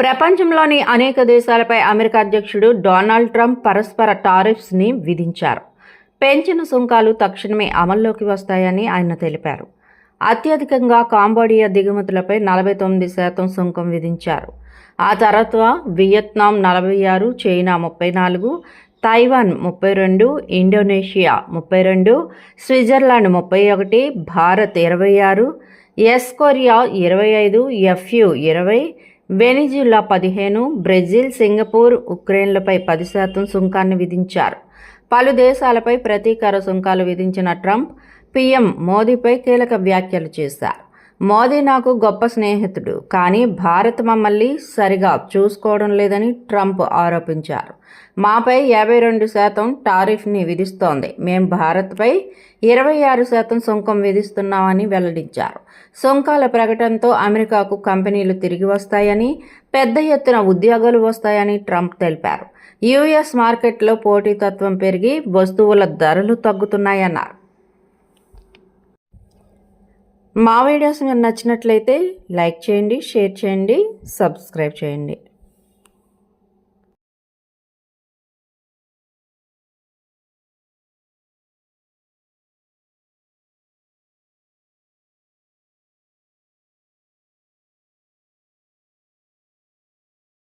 ప్రపంచంలోని అనేక దేశాలపై అమెరికా అధ్యక్షుడు డొనాల్డ్ ట్రంప్ పరస్పర టారిఫ్స్ని విధించారు. పెంచిన సుంకాలు తక్షణమే అమల్లోకి వస్తాయని ఆయన తెలిపారు. అత్యధికంగా కాంబోడియా దిగుమతులపై నలభై తొమ్మిది శాతం సుంకం విధించారు. ఆ తర్వాత వియత్నాం నలభై ఆరు చైనా ముప్పై నాలుగు తైవాన్ ముప్పై రెండు ఇండోనేషియా ముప్పై రెండు స్విట్జర్లాండ్ ముప్పై ఒకటి భారత్ ఇరవై ఆరు ఎస్ కొరియా ఇరవై ఐదు ఎఫ్యు ఇరవై వెనిజులా పదిహేను బ్రెజిల్ సింగపూర్ ఉక్రెయిన్లపై పది శాతం సుంకాన్ని విధించారు. పలు దేశాలపై ప్రతీకార సుంకాలు విధించిన ట్రంప్ పీఎం మోదీపై కీలక వ్యాఖ్యలు చేశారు. మోదీ నాకు గొప్ప స్నేహితుడు కానీ భారత్ మమ్మల్ని సరిగా చూసుకోవడం లేదని ట్రంప్ ఆరోపించారు. మాపై యాభై రెండు శాతం టారిఫ్ని విధిస్తోంది. మేం భారత్పై ఇరవై ఆరు శాతం సుంకం విధిస్తున్నామని వెల్లడించారు. సుంకాల ప్రకటనతో అమెరికాకు కంపెనీలు తిరిగి వస్తాయని పెద్ద ఎత్తున ఉద్యోగాలు వస్తాయని ట్రంప్ తెలిపారు. యుఎస్ మార్కెట్లో పోటీతత్వం పెరిగి వస్తువుల ధరలు తగ్గుతున్నాయన్నారు. మా వీడియోస్ మీరు నచ్చినట్లయితే లైక్ చేయండి షేర్ చేయండి సబ్స్క్రైబ్ చేయండి.